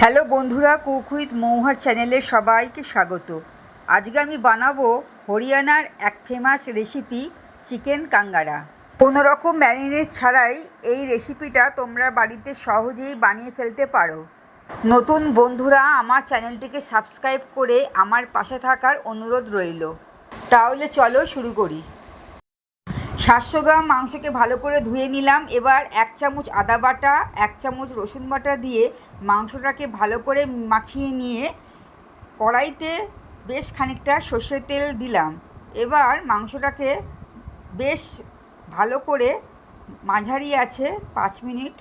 Hello বন্ধুরা, cook with মৌহার চ্যানেলে সবাইকে স্বাগত। আজকে আমি বানাবো হরিয়ানার এক ফেমাস রেসিপি চিকেন কাঙ্গারা। কোনো রকম ম্যারিনেট ছাড়াই এই রেসিপিটা তোমরা বাড়িতে সহজেই বানিয়ে ফেলতে পারো। নতুন বন্ধুরা, আমার চ্যানেলটিকে সাবস্ক্রাইব করে আমার পাশে থাকার অনুরোধ রইল। তাহলে চলো শুরু করি। সাতশো গ্রাম মাংসকে ভালো করে ধুয়ে নিলাম। এবার এক চামচ আদা বাটা, এক চামচ রসুন বাটা দিয়ে মাংসটাকে ভালো করে মাখিয়ে নিয়ে কড়াইতে বেশ খানিকটা সর্ষের তেল দিলাম। এবার মাংসটাকে বেশ ভালো করে মাঝারি আছে পাঁচ মিনিট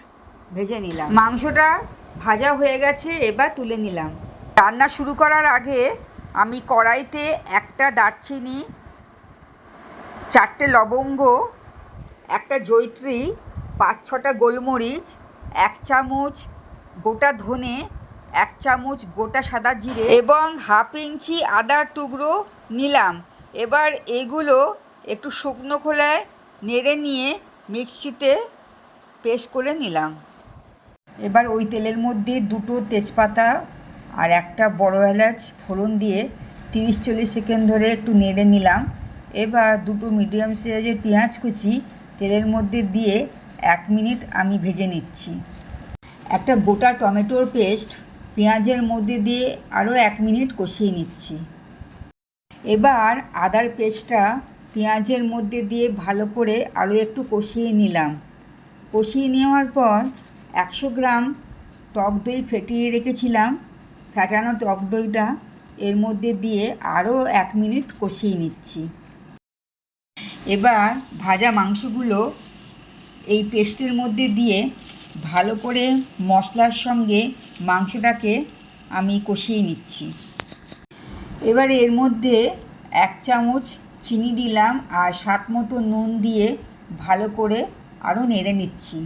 ভেজে নিলাম। মাংসটা ভাজা হয়ে গেছে, এবার তুলে নিলাম। রান্না শুরু করার আগে আমি কড়াইতে একটা দারচিনি চারটে লবঙ্গ, একটা জৈত্রী পাঁচ ছটা গোলমরিচ, এক চামচ গোটা ধনে, এক চামচ গোটা সাদা জিরে এবং হাফ ইঞ্চি আদার টুকরো নিলাম। এবার এগুলো একটু শুকনো খোলায় নেড়ে নিয়ে মিক্সিতে পেস্ট করে নিলাম। এবার ওই তেলের মধ্যে দুটো তেজপাতা আর একটা বড় এলাচ ফোড়ন দিয়ে তিরিশ চল্লিশ সেকেন্ড ধরে একটু নেড়ে নিলাম। এবার দুটো মিডিয়াম সাইজের পেঁয়াজ কুচি তেলের মধ্যে দিয়ে এক মিনিট আমি ভেজে নিচ্ছি। একটা গোটা টমেটোর পেস্ট পেঁয়াজের মধ্যে দিয়ে আরও এক মিনিট কষিয়ে নিচ্ছি। এবার আদার পেস্টটা পেঁয়াজের মধ্যে দিয়ে ভালো করে আরও একটু কষিয়ে নিলাম। কষিয়ে নেওয়ার পর একশো গ্রাম টক দই ফেটিয়ে রেখেছিলাম। ফেটানো টক দইটা এর মধ্যে দিয়ে আরও এক মিনিট কষিয়ে নিচ্ছি। এবার ভাজা মাংসগুলো এই পেস্টের মধ্যে দিয়ে ভালো করে মশলার সঙ্গে মাংসটাকে আমি কষিয়ে নিচ্ছি। এবার এর মধ্যে এক চামচ চিনি দিলাম আর স্বাদ মতো নুন দিয়ে ভালো করে আরও নেড়ে নিচ্ছি।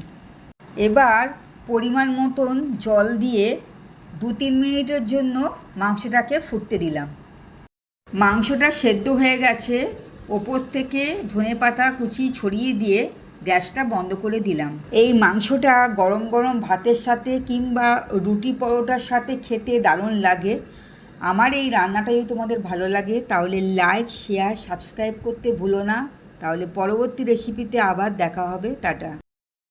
এবার পরিমাণ মতন জল দিয়ে দু তিন মিনিটের জন্য মাংসটাকে ফুটতে দিলাম। মাংসটা সেদ্ধ হয়ে গেছে। ওপর থেকে ধনে পাতা কুচি ছড়িয়ে দিয়ে গ্যাসটা বন্ধ করে দিলাম। এই মাংসটা গরম গরম ভাতের সাথে কিংবা রুটি পরোটার সাথে খেতে দারুণ লাগে। আমার এই রান্নাটা যদি তোমাদের ভালো লাগে, তাহলে লাইক শেয়ার সাবস্ক্রাইব করতে ভুলো না। তাহলে পরবর্তী রেসিপিতে আবার দেখা হবে। টাটা।